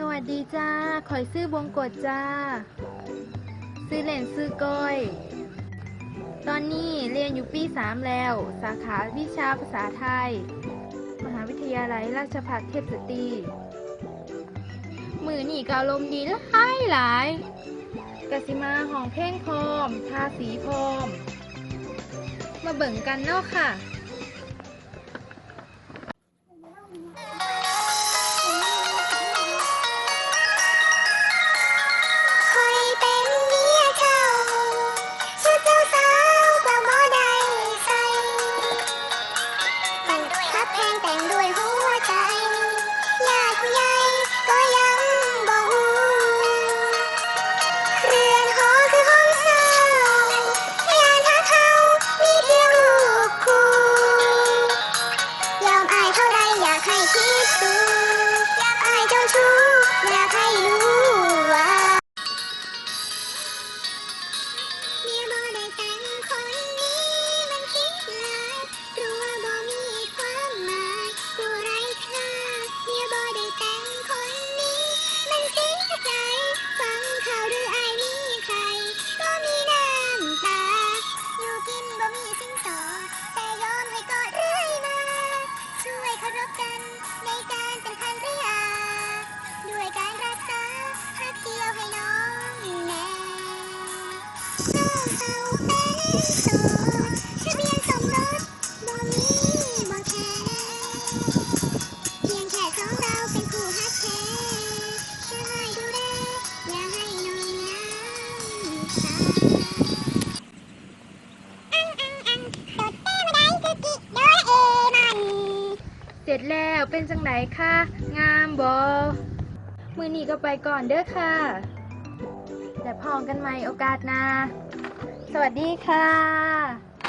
สวัสดีจ้าคอยซื้อบงกฎจ้า ซื้อเล่นซื้อก้อย ตอนนี้เรียนอยู่ปีสามแล้ว สาขาวิชาภาษาไทย มหาวิทยาลัยราชภัฏเทพสตรี มือนี่ก็อารมณ์ดีหลายหลายกสิมาห้องเพลงพร้อมทาสีพร้อม มาเบิ่งกันเนาะค่ะ ใดอยากาได้จุกิโดราเอมันเสร็จแล้วเป็นจังไหนคะงามบอมือนี้ก็ไปก่อนเด้อค่ะ แต่พองกันใหม่โอกาสหน้า สวัสดีค่ะ